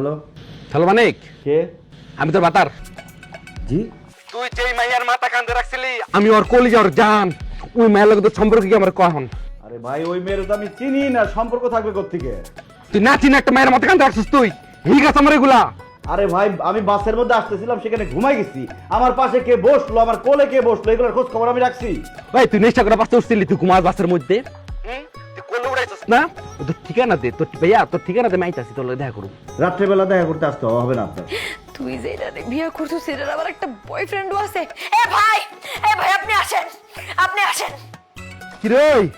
Hello. Hello মানিক। কে? আমি তোর বাতার। জি? তুই যেই মাইয়ার মাথা কান্দে রাখছিলি। আমি ওর কলিজা ওর জান। ওই মায়ের লগে তোর সম্পর্ক কি আমার কখন? আরে ভাই ওই মেয়ের তো আমি চিনি না সম্পর্ক থাকবে কোথেকে তুই না চিনি একটা মায়ের মাথা কান্দে রাখছিস তুই? ঠিক আছে আমার এগুলা। আরে ভাই আমি বাসের মধ্যে আসতেছিলাম সেখানে ঘুমাই গেছি। আমার পাশে কে বসল আমার কোলে কে বসল এগুলোর খোঁজ খবর আমি রাখছি। ভাই তুই নেশা করে বাসতে উঠছিলি তুই ঘুমাস বাসের মধ্যে? না? তোর ঠিকানা দে তোর ভাইয়া তোর ঠিকানা দে আমি আইতাছি তোর লগে দেখা করুম। রাত্রেবেলা দেখা করতে আসতে হবে না আপনার? তুই যেটা বিয়ে করছ সেটার আবার একটা বয়ফ্রেন্ডও আছে। এ ভাই এ ভাই আপনি আসেন আপনি আসেন। কি রে ওই?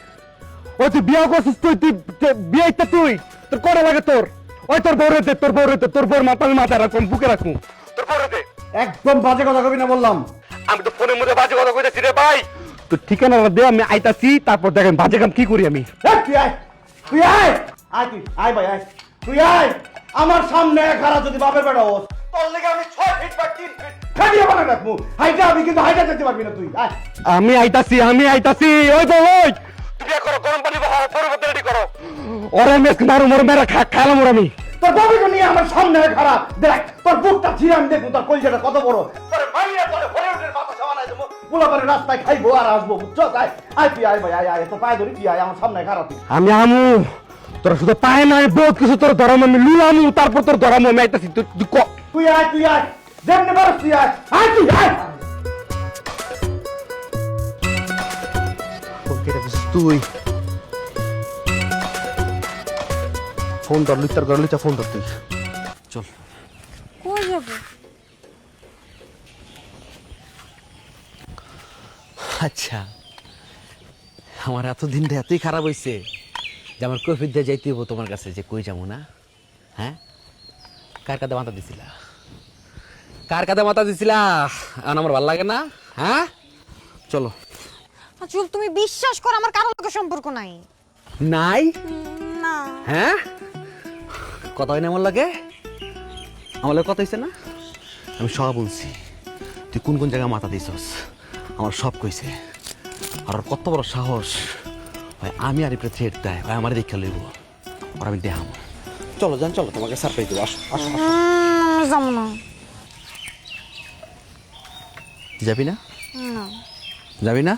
তুই বিয়া করছিস তুই তুই তুই- বিয়ে তুই? তোর করে লাগে তোর? ওই তোর বউরে দে তোর বউরে দে তোর বউর মাথা আমি মাথায় রাখুন বুকে রাখুন তোর বউরে দে। একদম বাজে কথা কবি না বললাম। আমি তো ফোনের মধ্যে বাজে কথা কইতাছি রে ভাই। তোর ঠিকানা দে আমি আইতাছি তারপর দেখেন বাজে কাম কি করি আমি। তুই আয় তুই আয়। আয় তুই আয় ভাই আয়। তুই আয়। আমার সামনে খারাপ যদি বাপের বেটা হোস তোর লেগে আমি ছয় ফিট বা তিন ফিট খাটিয়ে বানা রাখব। হাইটা আমি কিন্তু হাইটা যেতে পারবি না তুই আয়। আমি আইতাছি আমি আইতাছি ওই তো ওই। তুমি করো গরম পানি রেডি করো। ওরে মেস মারু মর মেরা খা খালাম ওর আমি। তোর বাবাকে নিয়ে আমার সামনে খারাপ দেখ তোর বুকটা ছিঁড়ে আমি দেখব তোর কলজাটা কত বড়। তোর মাইয়া তোর পোলাপারে রাস্তায় খাইবো আর আসব বুঝছ? আয় আয় তুই আয় ভাই আয় আয় তোর পায়ে ধরি তুই আয় আমার সামনে খারাপ তুই। আমি আমু তোরা শুধু পায় নাই বহুত কিছু তোর ধরাম আমি লুলামু তারপর তোর ধরামু আমি আইতাছি তুই তুই ক। তুই আয় তুই আয় যেমনি পারস তুই আয়। আয় তুই আয়। তুই। ফোন ধর লুচার ঘর লুচা ফোন ধর তুই চল কই যাব আচ্ছা। আমার এতদিনটা এতই খারাপ হয়েছে যে আমার কৈফিক দিয়ে যাইতে হব তোমার কাছে যে কই যাব না? হ্যাঁ? কার কাদে মাথা দিছিলা? কার কাদে মাথা দিছিলা? এখন আমার ভালো লাগে না? হ্যাঁ? চলো। চুপ তুমি বিশ্বাস করো আমার কারোর লোকের সম্পর্ক নাই। নাই? না। হ্যাঁ? কথা হয় না আমার লাগে? আমার লাগে কথা হয়েছে না? আমি সব বলছি। তুই কোন কোন জায়গায় মাথা দিছস? আমার সব কইছে। আর ওর কত বড় সাহস। ভাই আমি আর ইপরে থ্রেট দেয়। ভাই আমার দেখে লইব। ওর আমি দেখাম। চলো যান চলো তোমাকে সারপ্রাইজ দেবো। আসো আসো। যাব না। যাবি না? যাবি না?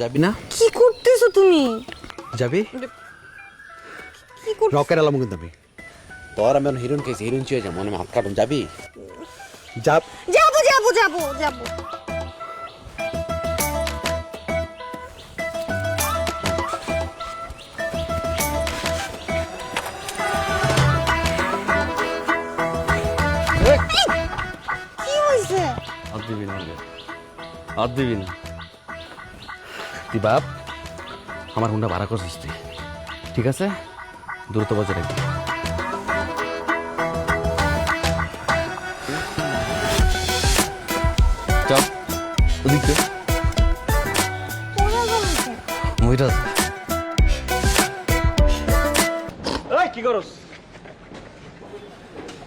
যাবি না? কি করতেছো তুমি? যাবি? রকের আলাম কিন্তু আমি। তোর আমি হিরোইন খেয়েছি হিরোইন চেয়ে যাব মানে হাত কাটুন যাবি? যাব। যাব যাব যাব যাব। দিবি না আমাকে। দিবি না। তুই বাপ আমার হুন্ডা ভাড়া করছিস তুই। ঠিক আছে? দ্রুত বজায় রাখবি।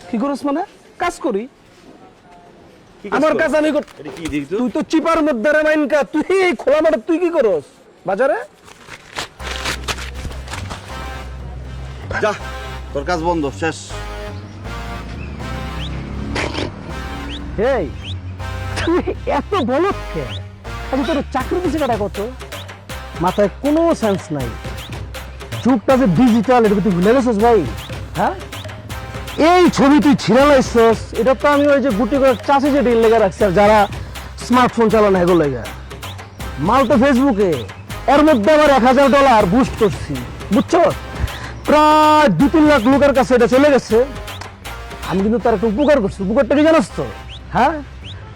কি করস মানে? কাজ করি। আমার কাজ আমি তুই তো চিপার মধ্যে রে মাইনকা তুই খোলা মাঠে তুই কি করস? বাজারে? যা তোর কাজ বন্ধ শেষ। এই তুই এত বলত কে? আচ্ছা তোর চাকরি দিছে কাটা কত মাথায় কোনো সেন্স নাই। যুগটা যে ডিজিটাল এটা তুই ভুলে গেছিস ভাই? হ্যাঁ? এই ছবিটি তুই এটা তো আমি ওই যে গুটি করে চাষে যে ডিল লেগে রাখছি আর যারা স্মার্টফোন চালানো এগুলো লেগে। মাল তো ফেসবুকে এর মধ্যে আবার এক হাজার ডলার বুস্ট করছি। বুঝছ? প্রায় দু তিন লাখ লোকের কাছে এটা চলে গেছে। আমি কিন্তু তার একটা উপকার করছি। উপকারটা কি জানাস তো? হ্যাঁ?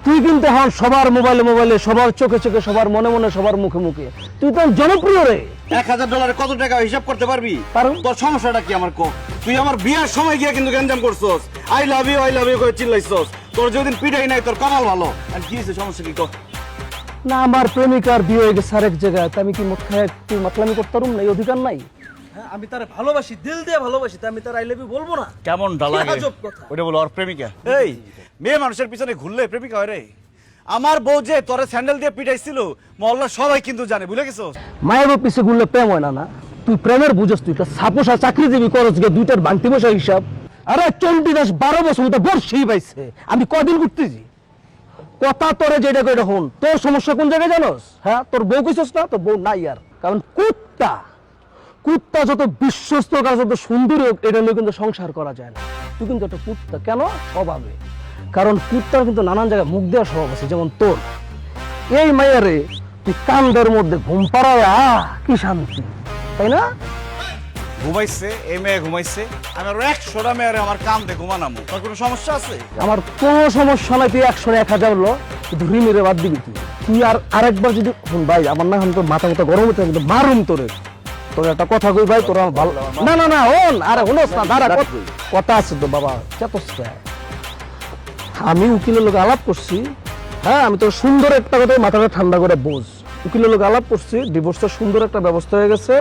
তুই কিন্তু এখন সবার মোবাইলে মোবাইলে সবার চোখে চোখে সবার মনে মনে সবার মুখে মুখে। তুই তো জনপ্রিয় রে। এক হাজার ডলারে কত টাকা হিসাব করতে পারবি? পারুম। তোর সমস্যাটা কি আমার কো? তুই আমার বিয়ার সময় গিয়ে কিন্তু গ্যাঞ্জাম করছস। I love you I love you করে চিল্লাইছস। তোর যেদিন পিটাই নাই তোর কপাল ভালো। আর কি হয়েছে সমস্যা কি কর না আমার প্রেমিকার বিয়ে হয়ে গেছে আরেক জায়গায়। আমি কি মদ খায় তুই মাতলামি করতে পারুম? না এই অধিকার নাই। হ্যাঁ, আমি তার ভালোবাসি দিল দিয়ে ভালোবাসি তা আমি তার আই লাভ ইউ বলব না। কেমন কি আজব কথা। ওটা বলো ওর প্রেমিকা? এই মেয়ে মানুষের পিছনে ঘুরলে প্রেমিকা হয় রে। আমার বউ যে তোরে স্যান্ডেল দিয়ে পিটাইছিল মহল্লার সবাই কিন্তু জানে গেছো? মায়ের বাপ পিছে ঘুরলে প্রেম হয় না না? তুই প্রেমের বুঝস তুই একটা সাপোসা চাকরিজীবী করস গে দুইটার বাংতি বসা হিসাব। আরে চন্ডী দাস বারো বছর তো বর্ষি পাইছে আমি কদিন ঘুরতেছি? কথা তোরে যেটা করে হন তোর সমস্যা কোন জায়গায় জানোস? হ্যাঁ তোর বউ কইছস না? তোর বউ নাই আর। কারণ কুত্তা। কুত্তা যত বিশ্বস্ত কাজ যত সুন্দর হোক এটা নিয়ে কিন্তু সংসার করা যায় না। তুই কিন্তু একটা কুত্তা। কেন? স্বভাবে। কারণ কুত্তার কিন্তু নানান জায়গায় মুখ দেওয়ার স্বভাব আছে যেমন তোর। এই মাইয়ারে তুই কান্দের মধ্যে ঘুম পাড়ায় আহ কি শান্তি? তাই না? ঘুমাইছে এই মেয়ে ঘুমাইছে। আমি আরও একশোটা মেয়েরে আমার কাম দিয়ে ঘুমানামো। তোর কোনো সমস্যা আছে? আমার কোনো সমস্যা নাই তুই একশো এক হাজার হলো কিন্তু রিমিরে বাদ দিবি তুই। তুই আর আরেকবার যদি শুন ভাই আমার না এখন তো মাথা মাথা গরম হতে মারুম তোরে। তোর একটা কথা কই ভাই তোর ভালো না না না হন আরে হলোস না দাঁড়া কথা আছে তো বাবা চেতস আমি উকিলের লোক আলাপ করছি হ্যাঁ আমি তো সুন্দর একটা কথা মাথাটা ঠান্ডা করে বোঝ উকিলের লোক আলাপ করছি ডিভোর্সটা সুন্দর একটা ব্যবস্থা হয়ে গেছে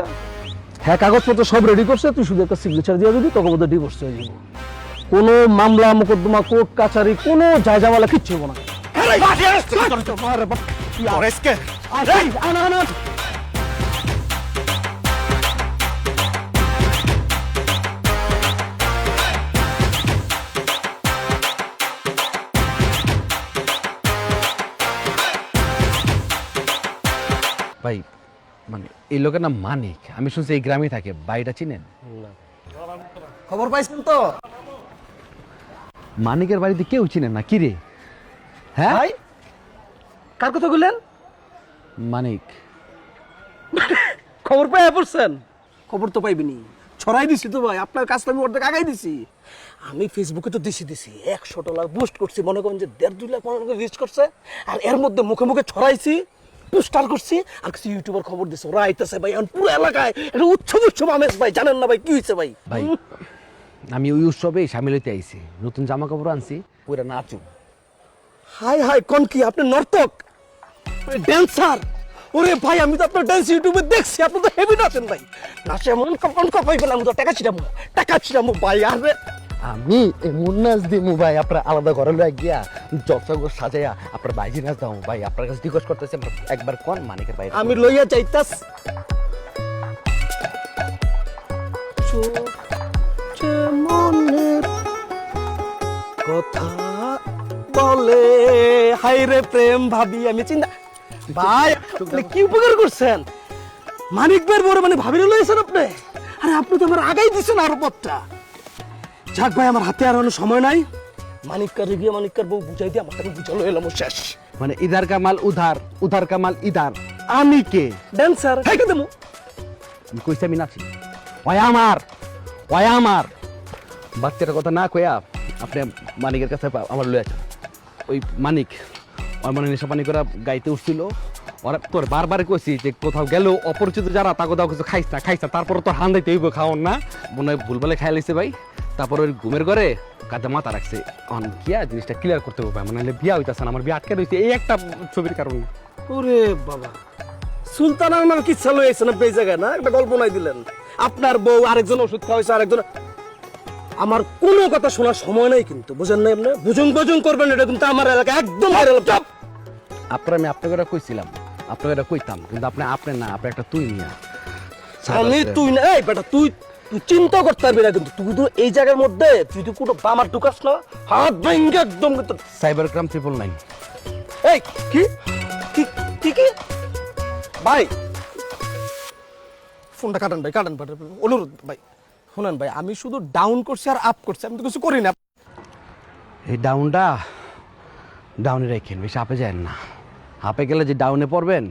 হ্যাঁ কাগজপত্র সব রেডি করছে তুই শুধু একটা সিগনেচার দিয়ে দিবি তোকে বোধহয় ডিভোর্স হয়ে যাব কোনো মামলা মোকদ্দমা কোর্ট কাছারি কোনো জায়জামালা কিচ্ছু হব না মানে এই লোকের নাম মানিক। আমি শুনছি এই গ্রামে থাকে। বাড়িটা চিনেন? খবর পাইছেন তো? মানিকের বাড়িতে কেউ চিনেন না? কি রে? হ্যাঁ? ভাই কার কথা বললেন মানিক। খবর পাই পড়ছেন? খবর তো পাইবিনি। ছড়াই দিছি তো ভাই। আপনার কাজটা আমি অর্ধেক আগাই দিছি। আমি ফেসবুকে তো দিছি দিছি। একশো ডলার বুস্ট করছি। মনে করেন যে দেড় দুই লাখ মনে রিচ করছে। আর এর মধ্যে মুখে মুখে ছড়াইছি। পোস্টার করছি আর কিছু ইউটিউবার খবর দিছে। ওরা আইতেছে ভাই এখন পুরো এলাকায় এটা উৎসব উৎসব আমেজ ভাই জানেন না ভাই কি হয়েছে ভাই? ভাই আমি ওই উৎসবে সামিল হইতে আইছি। নতুন জামা কাপড় আনছি পুরা নাচু। হাই হাই কোন কি? আপনি নর্তক? ড্যান্সার ওরে ভাই আমি তো আপনার ডান্স ইউটিউবে দেখছি আপনি তো হেভি নাচেন ভাই। নাচে এমন কখন কপাই পেলাম তো টাকা ছিলাম টাকা ছিলাম ভাই আরে। আমি এমন নাচ দিমু ভাই আপনার আলাদা ঘরে লয়ে গিয়া জলসা করে সাজাইয়া আপনার বাইজি নাচ দাও ভাই আপনার কাছে রিকোয়েস্ট করতেছি একবার কোন মানিকের বাইরে আমি লইয়া মনের কথা বলে। হাই রে প্রেম ভাবি আমি চিন্তা ভাই আপনি কি উপকার করছেন? মানিক ভাইয়ের বড় মানে ভাবিরে লইছেন আপনি? আরে আপনি তো আমার আগাই দিছেন আরও পথটা। যাক ভাই আমার হাতে আর কোনো সময় নাই। মানিককার গিয়ে মানিককার বউ বুঝাই দিয়ে আমার তাকে বুঝালো এলাম শেষ। মানে ইধার কামাল উধার উধার কামাল ইধার আমি কে? ড্যান্সার খাইকে দেবো। আমি কইছি আমি নাচি? ওই আমার ওই আমার। বাচ্চাটার কথা না কইয়া আপনি মানিকের কাছে আমার লয়ে আছেন ওই মানিক ওর মানে নেশা পানি করে গাইতে উঠছিল। ওরা তোর বারবার কইছি যে কোথাও গেল অপরিচিত যারা তা কোথাও কিছু খাইস না খাইস না তারপরে তোর হান দিতে হইব খাওয়ান না। মনে হয় ভুলভালে খাই লাইছে ভাই। তারপর ওই ঘুমের ঘরে কাজে মাথা রাখছে। অন কিয়া জিনিসটা ক্লিয়ার করতে হবে? মানে নাহলে বিয়া হইতাছে না আমার বিয়া আটকে রয়েছে এই একটা ছবির কারণে ওরে বাবা। সুলতান আমার কিচ্ছা লইছে না এই জায়গায় না? একটা গল্প নাই দিলেন। আপনার বউ আরেকজন ওষুধ খাওয়াইছে আরেকজন আমার কোনো কথা শোনার সময় নাই কিন্তু বুঝেন না আপনি বুঝুন বুঝুন করবেন এটা কিন্তু আমার এলাকা একদম ভাইরাল চাপ! আপনার আমি আপনাকে এটা কইছিলাম। আপনাকে এটা কইতাম কিন্তু আপনি আপনি না আপনি একটা তুই নিয়া। আমি তুই না এই বেটা তুই তুই চিন্তা করতে পারবি না কিন্তু। তুই তো এই জায়গার মধ্যে তুই তো কোনো বামার ঢুকাস না। হাত ভেঙ্গে একদম কিন্তু সাইবার ক্রাইম ট্রিপল নাইন এই কি? কি কি কি? ভাই। ফোনটা কাটান ভাই কাটান ভাই। অনুরোধ ভাই। শুনেন ভাই আমি শুধু ডাউন করছি আর আপ করছি আমি তো কিছু করি না। এই ডাউনটা ডাউনে রেখেন বেশি আপে যায় না। আপে গেলে যে ডাউনে পড়বেন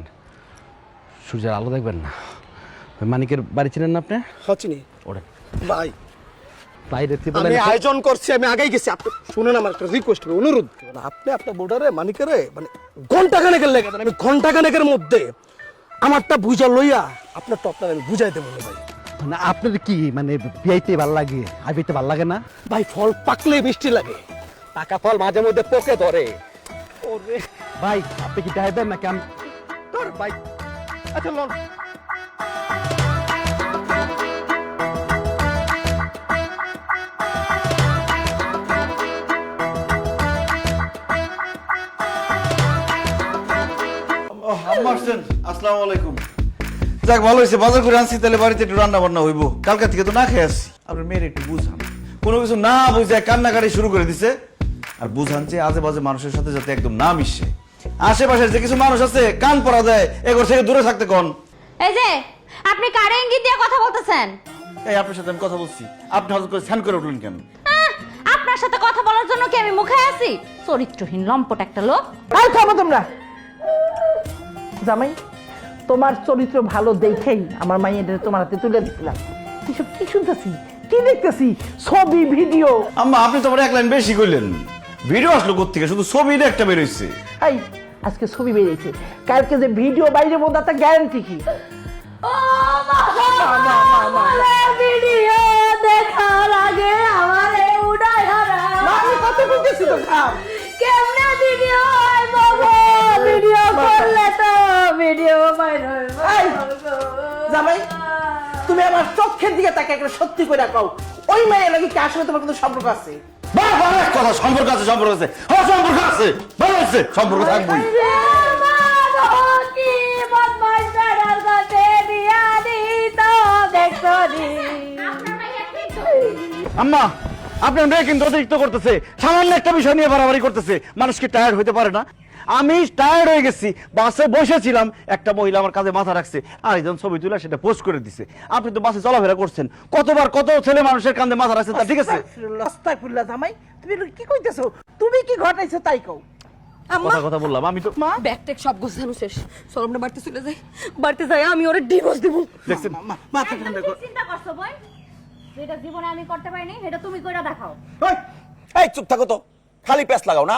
সূর্যের আলো দেখবেন না। মানিকের বাড়ি চিনেন না আপনি? হচিনি ওটা ভাই। বাইরে আমি আয়োজন করছি আমি আগেই গেছি। আপনি শুনেন আমার একটা রিকোয়েস্ট করব অনুরোধ আপনি আপনার বোর্ডারে মানিকেরে মানে ঘণ্টা খানেকের লেগে আমি ঘণ্টা খানেকের মধ্যে আমারটা বুঝা লইয়া আপনার তো আপনার আমি বুঝাই দেবো ভাই। না আপনার কি মানে বিয়াইতে ভালো লাগে আর বিয়েতে ভালো লাগে না? ভাই ফল পাকলে মিষ্টি লাগে। পাকা ফল মাঝে মধ্যে পোকে ধরে। ওরে। ভাই আপনি কি দেন নাকি? আমি ভাই। আচ্ছা লন। আম্মা আসছেন আসসালামু আলাইকুম। যাক ভালো হয়েছে বাজার করে আনছি তাহলে বাড়িতে একটু রান্না বান্না হইব। কালকে থেকে তো না খেয়ে আসছি। আপনার মেয়ের একটু বুঝান কোনো কিছু না বুঝে কান্নাকাটি শুরু করে দিছে। আর বুঝান যে আজে বাজে মানুষের সাথে যাতে একদম না মিশে। আশেপাশে যে কিছু মানুষ আছে কান পরা যায় এগোর থেকে দূরে থাকতে কোন। এই যে আপনি কারে ইঙ্গিত দিয়ে কথা বলতেছেন? এই আপনার সাথে আমি কথা বলছি। আপনি হঠাৎ করে স্যান করে উঠলেন কেন? আহ, আপনার সাথে কথা বলার জন্য কি আমি মুখে আছি? চরিত্রহীন লম্পট একটা লোক। আর থামো তোমরা। জামাই তোমার চরিত্র ভালো দেখেই আমার মাইয়াদের তোমার হাতে তুলে দিছিলাম। এসব কি শুনতেছি? কি দেখতেছি? ছবি ভিডিও। আম্মা আপনি তো আমার এক লাইন বেশি করলেন ভিডিও আসলো কোথেকে শুধু ছবিটা একটা বেরোইছে। এই আজকে ছবি বেরিয়েছে। কালকে যে ভিডিও বাইরে বোধ একটা গ্যারান্টি কি? ভিডিও দেখার আগে আমারে উড়াই হারা আমি কত বলতেছি তো খাম কেমনে ভিডিও হয় বাবা? ভিডিও করলে তো ভিডিও বাইরে জামাই তুমি আমার চোখের দিকে তাকে একটা সত্যি করে কও। ওই মায়ের লাগে কি আসলে তোমার কোনো সম্পর্ক আছে? বারবার এক কথা সম্পর্ক আছে সম্পর্ক আছে। হ্যাঁ সম্পর্ক আছে ভালো আছে সম্পর্ক থাকবেই। আম্মা আপনার মেয়ে কিন্তু অতিরিক্ত করতেছে। সামান্য একটা বিষয় নিয়ে বাড়াবাড়ি করতেছে। মানুষ কি টায়ার্ড হতে পারে না? আমি টায়ার্ড হয়ে গেছি। বাসে বসেছিলাম। একটা মহিলা আমার কাঁধে মাথা রাখছে। আর একজন ছবি তুলে সেটা পোস্ট করে দিছে। আপনি তো বাসে চলাফেরা করছেন। কতবার কত ছেলে মানুষের কাঁধে মাথা রাখছে তা ঠিক আছে? আস্তাগফিরুল্লাহ, জামাই তুমি কি কইতেছো? তুমি কি ঘটাইছো তাই কও। কথা কথা বললাম। আমি তো ব্যাগ ট্যাগ সব গোছানো শেষ। চল আমরা বাড়িতে চলে যাই বাড়িতে যাই আমি ওরে ডিভোর্স দেবো। দেখছেন? মাথা ঠান্ডা কর। চিন্তা করছ বই। যেটা জীবনে আমি করতে পারিনি সেটা তুমি কইরা দেখাও। এই চুপ থাকো তো। খালি প্যাস লাগাও না।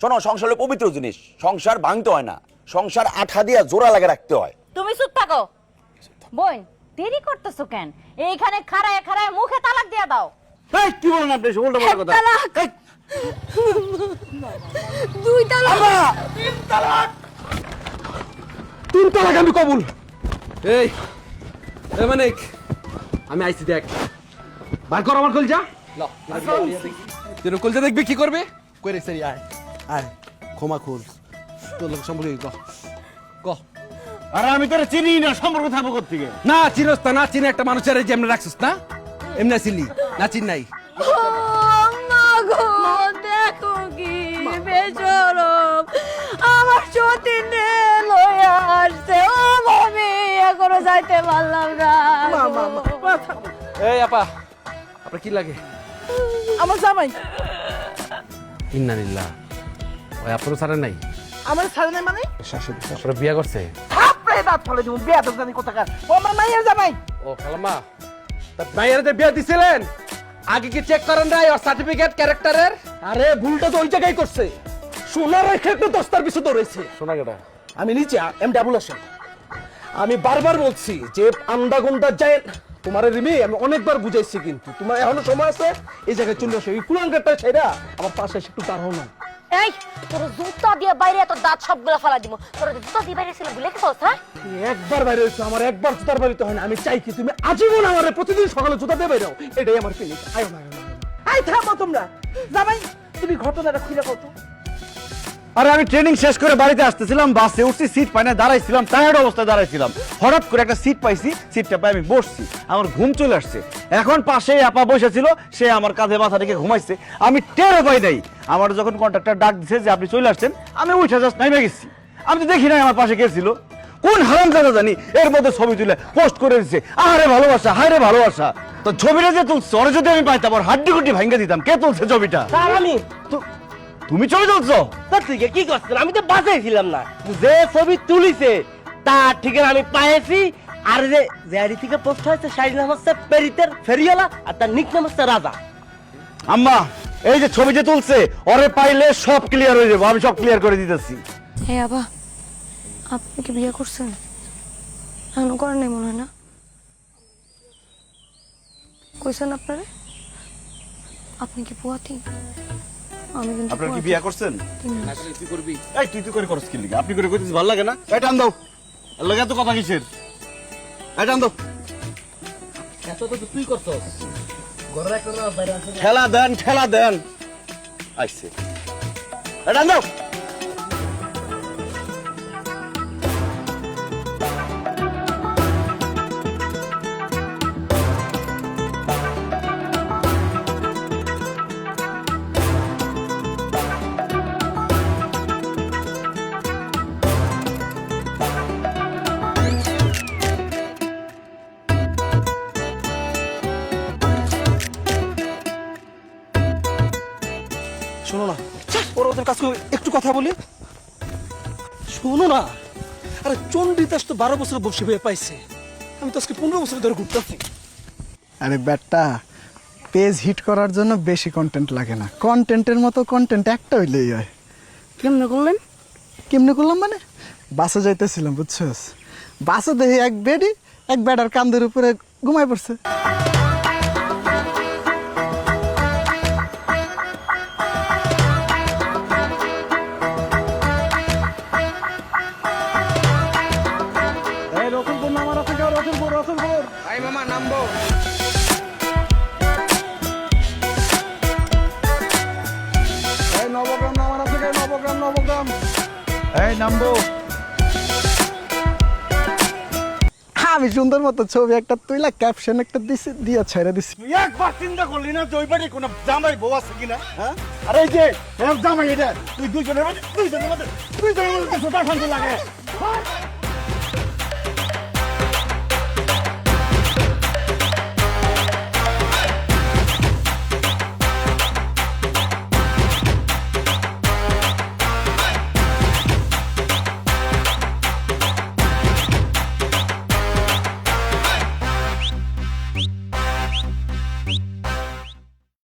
শোনো সংসার হলো পবিত্র জিনিস। সংসার ভাঙতে হয় না। সংসার আঠা দিয়া জোড়া লাগে রাখতে হয়। তুমি চুপ থাকো। বোন দেরি করতেছো কেন? এইখানে খাড়ায় খাড়ায় মুখে তালাক দিয়ে দাও। এই, কি বলেন আপনি? এসব উল্টো কথা। তালাক। দুই তালাক। তিন তালাক। আমি কবুল। এই এ মানিক আমি আইছি দেখ। বার কর আমার কলজা। তুই কলজা দেখবি কি করবে? কই রে সারি আয়। আয় ক্ষমা খুল তোর লোক সম্পর্কে ক। ক। আরে আমি তোর চিনি না সম্পর্ক থাকব কোথেকে না চিনস তা না চিনে একটা মানুষের এই যে এমনি রাখছিস না? এমনি ছিলি না চিন নাই মা গো দেখো কি বেচরম আমার সতীন লইয়া আসছে। ও ভাবি এখনও যাইতে পারলাম না। মা মা মা মা, এই আপা। আপনার কি লাগে? আমার জামাই। ইন্নানিল্লাহ ওই আপনারও সারে নাই? আমার ছাড়ে নাই মানে? শাশুড়ি শাশুড়ি। বিয়া করছে? থাপড়ে দাঁত ফলে দিব বিয়া তো জানি কোথাকার। ও আমার মাইয়ের জামাই। ও খালাম্মা তা মাইয়ার যে বিয়া দিছিলেন আগে কি চেক করেন নাই ওর সার্টিফিকেট ক্যারেক্টারের আরে ভুলটা তো ওই জায়গায় করছে। সোনার রেখে একটু দস্তার পিছু ধরেছে সোনা গেটা আমি নিচে এম ডাবল আসেন। আমি বারবার বলছি যে আন্দা গুন্ডা যায় তোমার রিমি আমি অনেকবার বুঝাইছি কিন্তু। তোমার এখনও সময় আছে? এই জায়গায় চলে আসো এই কুলাঙ্গারটা ছেড়া আমার পাশে এসে একটু দাঁড়াও না। এই তোর জুতা দিয়ে বাইরে এত দাঁত সবগুলো ফেলা দিব। তোর জুতা দিয়ে বাইরে ছিল ভুলে গেছস হ্যাঁ? একবার বাইরে হয়েছো আমার একবার জুতার বাড়িতে হয় না। আমি চাই কি তুমি আজীবন আমার প্রতিদিন সকালে জুতা দিয়ে বাইরে। এটাই আমার ফিলিং আয় না আই থামো তোমরা। জামাই তুমি ঘটনাটা খুলে কত আরে আমি ট্রেনিং শেষ করে বাড়িতে আসতেছিলাম বাসে উঠছি সিট পাই না দাঁড়াইছিলাম টায়ার্ড অবস্থায় দাঁড়াইছিলাম। হঠাৎ করে একটা সিট পাইছি সিটটা পাই আমি বসছি আমার ঘুম চলে আসছে। এখন পাশে আপা বসেছিল সে আমার কাঁধে মাথা রেখে ঘুমাইছে। আমি টেরও পাই নাই। আমার যখন কন্ট্রাক্টর ডাক দিছে যে আপনি চলে আসছেন আমি উঠে জাস্ট নাইমে গেছি। আমি তো দেখি নাই আমার পাশে কে ছিল। কোন হারাম জায়গা জানি এর মধ্যে ছবি তুলে পোস্ট করে দিচ্ছে আরে ভালোবাসা হায় রে ভালোবাসা। তো ছবিটা যে তুলছে ওরা যদি আমি পাইতাম ওর হাড্ডি গুড্ডি ভাঙ্গে দিতাম। কে তুলছে ছবিটা? আমি তুমি ছবি তুলছো তার থেকে কি করছেন আমি তো বাঁচাইছিলাম না। যে ছবি তুলিছে তার ঠিকানা আমি পাইছি। আর যে জেআরি থেকে পোস্ট হয়েছে শাড়ির নাম হচ্ছে পেরিতের ফেরিওয়ালা আর তার নিক নাম হচ্ছে রাজা। আম্মা এই যে ছবি যে তুলছে ওরে পাইলে সব ক্লিয়ার হয়ে যাব আমি সব ক্লিয়ার করে দিতেছি। হে আবা আপনি কি বিয়ে করছেন? এখনও করেন নাই মনে হয় না? কইছেন আপনারে? আপনি কি পুয়াতি? আমি কিন্তু আপনার কি। বিয়া করছেন? তুই করবি এই তুই তুই করে করছ কি লিগা? আপনি করে কইতেছিস ভালো লাগে না? এই টান দাও। লাগা তো কথা কিসের? এই টান দাও। এত তো তুই করছস। ঘরে একটা না বাইরে আছে। ঠেলা দেন ঠেলা দেন। আইছে। এই টান দাও। ওর ওদের কাছে একটু কথা বলি। শোনো না। আরে চণ্ডীদাস তো বারো বছর বসে হয়ে পাইছে। আমি তো আজকে পনেরো বছর ধরে ঘুরতেছি। আরে ব্যাটটা পেজ হিট করার জন্য বেশি কন্টেন্ট লাগে না। কন্টেন্টের মতো কন্টেন্ট একটা হইলেই হয়। কেমনে করলেন? কেমনে করলাম মানে? বাসে যাইতেছিলাম বুঝছস? বাসে দেখি এক বেডি এক বেডার কান্দের উপরে ঘুমাই পড়ছে। নামবো। এই নবগ্রাম নামার আছে নবগ্রাম নবগ্রাম। এই নামবো। আমি সুন্দর মতো ছবি একটা তুইলা ক্যাপশন একটা দিছি দিয়া ছেড়ে দিছি। তুই একবার চিন্তা করলি না ওই বাড়ি কোনো জামাই বউ আছে কিনা? হ্যাঁ? আরে এই যে এর জামাই এটা তুই দুইজনের মধ্যে দুইজনের মধ্যে দুইজনের মধ্যে ছোটা লাগে।